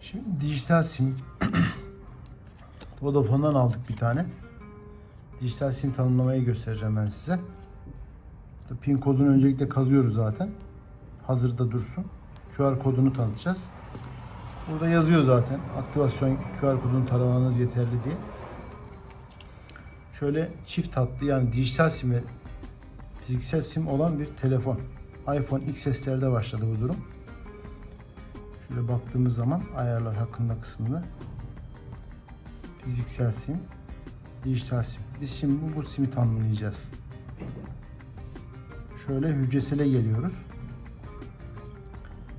Şimdi dijital sim Vodafone'dan aldık bir tane. Dijital sim tanımlamayı göstereceğim ben size. Pin kodunu öncelikle kazıyoruz zaten. Hazırda dursun. QR kodunu tanıtacağız. Burada yazıyor zaten. Aktivasyon QR kodunu taramanız yeterli diye. Şöyle çift hatlı yani dijital sim ve fiziksel sim olan bir telefon. iPhone XS'lerde başladı bu durum. Şöyle baktığımız zaman ayarlar hakkında kısmında fiziksel sim, dijital sim. Biz şimdi bu, simi tanımlayacağız. Şöyle hücresele geliyoruz.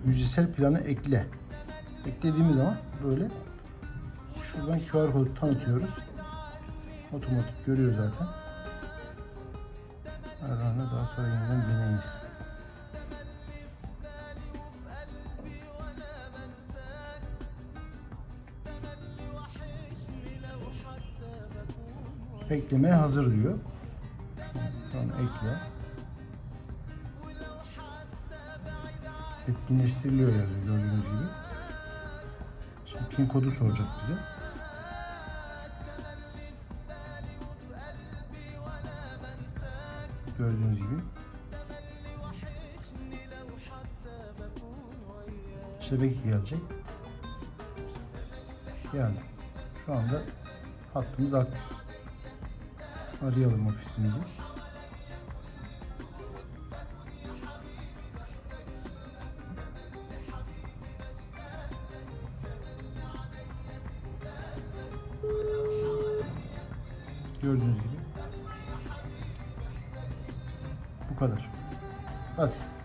Hücresel planı ekle. Eklediğimiz zaman böyle şuradan QR kodu tanıtıyoruz. Otomatik görüyor zaten. Aralarında daha sonra yeniden deneyiz. Eklemeye hazır diyor. An ekle. Etkinleştiriliyor yazıyor gördüğünüz gibi. Şimdi pin kodu soracak bize. Gördüğünüz gibi. Şebeke gelecek. Yani şu anda hattımız aktif. Arayalım ofisimizi. Gördüğünüz gibi. Bu kadar. Basit.